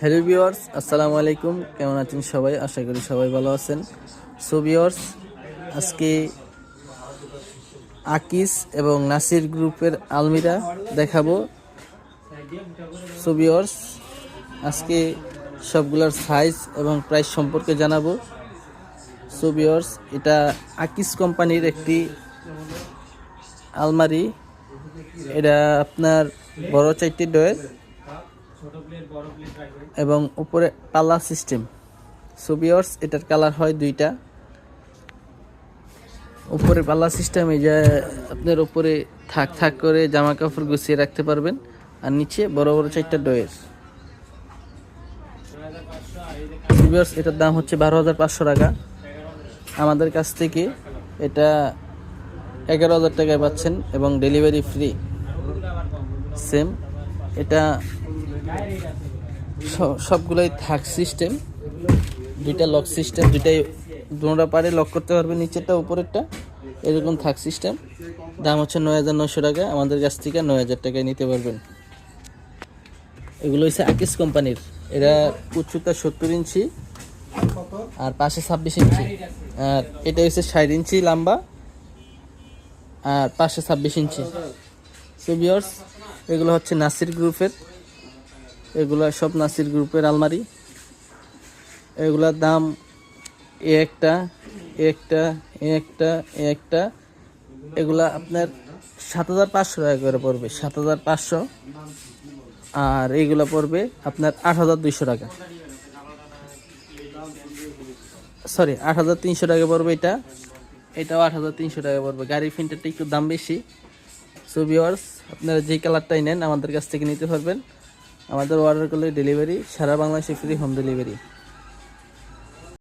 Hello viewers আসসালামু আলাইকুম। কেমন আছেন সবাই? আশা করি সবাই ভালো আছেন। সো ভিওয়ার্স আজকে আকিস এবং নাসির গ্রুপের আলমিরা দেখাবো। সো ভিওয়ার্স আজকে সবগুলোর সাইজ এবং প্রাইস সম্পর্কে জানাব। সো ভিওয়ার্স এটা আকিস কোম্পানির একটি আলমারি। এটা আপনার বড় চারটি ডয়ের এবং উপরে পাল্লা সিস্টেম সুবিয়র্স এটার কালার হয় দুইটা। উপরে পাল্লা সিস্টেম এই যে আপনার উপরে থাক থাক করে জামা কাপড় গুছিয়ে রাখতে পারবেন। আর নিচে বড় বড় চারটা ডয়ের সুবিয়র্স এটার দাম হচ্ছে বারো হাজার পাঁচশো টাকা। আমাদের কাছ থেকে এটা এগারো হাজার টাকায় পাচ্ছেন এবং ডেলিভারি ফ্রি সেম এটা সবগুলোই থাক সিস্টেম। দুইটা লক সিস্টেম, দুইটাই দুটা পারে লক করতে পারবে নিচেরটা, উপরেরটা। এরকম থাক সিস্টেম। দাম হচ্ছে নয় হাজার নশো টাকা। আমাদের কাছ থেকে নয় হাজার টাকায় নিতে পারবেন। এগুলো হচ্ছে আকিস কোম্পানির। এরা উচ্চতা সত্তর ইঞ্চি আর পাশে ছাব্বিশ ইঞ্চি। আর এটা হচ্ছে ষাট ইঞ্চি লম্বা আর পাশে ছাব্বিশ ইঞ্চি। সো এগুলো হচ্ছে নাসির গ্রুপের। এগুলো সব নাসির গ্রুপের আলমারি। এগুলোর দাম একটা একটা একটা একটা। এগুলা আপনার সাত হাজার পাঁচশো টাকা করে পড়বে, সাত হাজার পাঁচশো। আর এইগুলো পড়বে আপনার আট হাজার দুইশো টাকা। সরি আট হাজার তিনশো টাকা পড়বে এটা। এটাও আট হাজার তিনশো টাকা পড়বে। গাড়ির ফিনটারটা একটু দাম বেশি। সো ভিওয়ার্স আপনারা যে কালারটাই নেন, আমাদের কাছ থেকে নিতে পারবেন। আমাদের অর্ডার করলে ডেলিভারি সারা বাংলাদেশে ফ্রি হোম ডেলিভারি